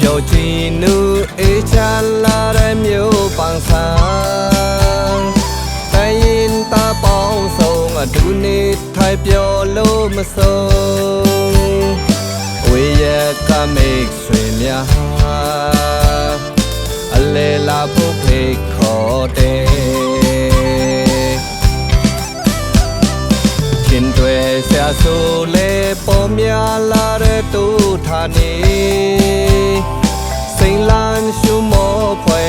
ပြောချင်နူအေးချလာတဲ့မျိုးပန်းဆန်းတိုင်းရင်တာပေါင်းဆုံးအတူနေထိုင်ပြောလို့မဆုံးဝေရကမိတ်ဆွေများ ခင်တွေဆရာဆိုလေပေါ်များလာတဲ့တူဌာနေစိန်လန်းရှုမောဖွဲ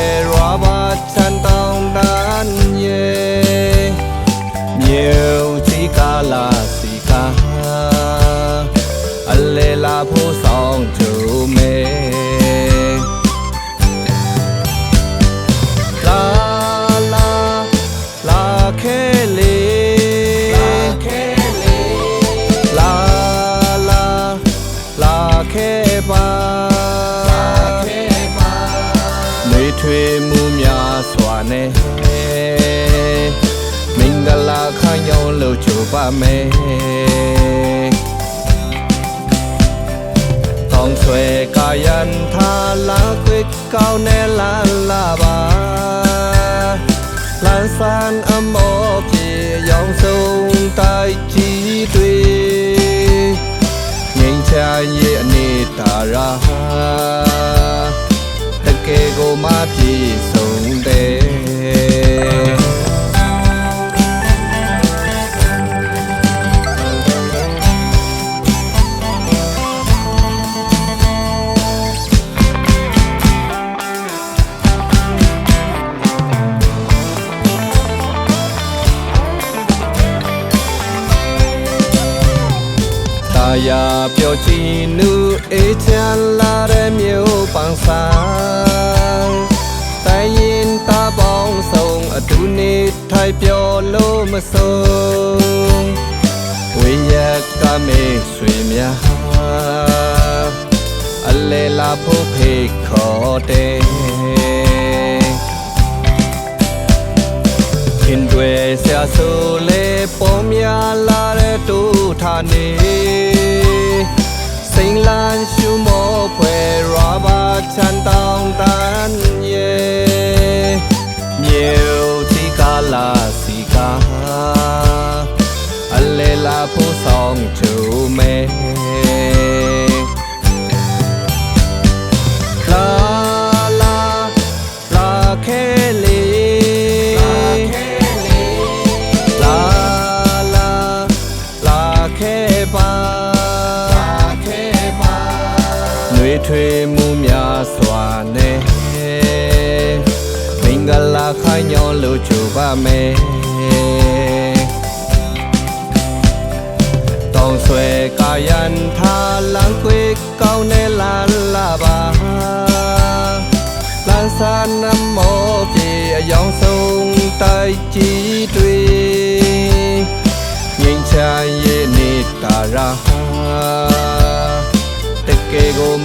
င်းလို့ချိုပါမယ်တောင်းဆွဲကာယံသာလာခွေကောင်း ယာပြောချင်နူအေးချမ်းလာတဲ့မျိုးပန်းဆန်းတိုင်းရင်တာပေါင်းဆုံးအတူနေထိုင်ပြောလို့မဆုံးဝေရကမေဆွေများအလဲလာဖို့ဖိတ်ခေါ်တဲ့ခင်တွေဆရာဆိုလေပေါ်များလာတဲ့တူဌာနေ စိန်လန်းရှုမောဖွဲရဘာချန်တောင်းတန်ရဲ့မြေတီကာလာစီကာအလဲလာဖို့ဆောင်ချူမဲလာလာလာ ထွေမှုများစွာနဲ့မင်္ဂလာခိုင်ညောလို့ချူပါမယ်တောင်းဆွဲကာယံသာလန်ခွေကောင်း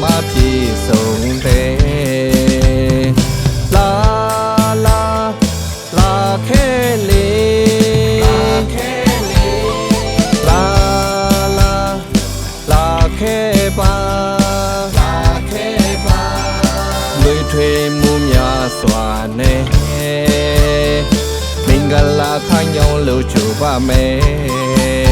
မပြေဆုံးတဲ့လာလာလာခဲလေလာခဲလေလာလာလာခဲပါလာခဲပါလွေထွေမှုများစွာနဲ့မင်္ဂလာခိုင်ညောင်းလို့ချူပါမယ်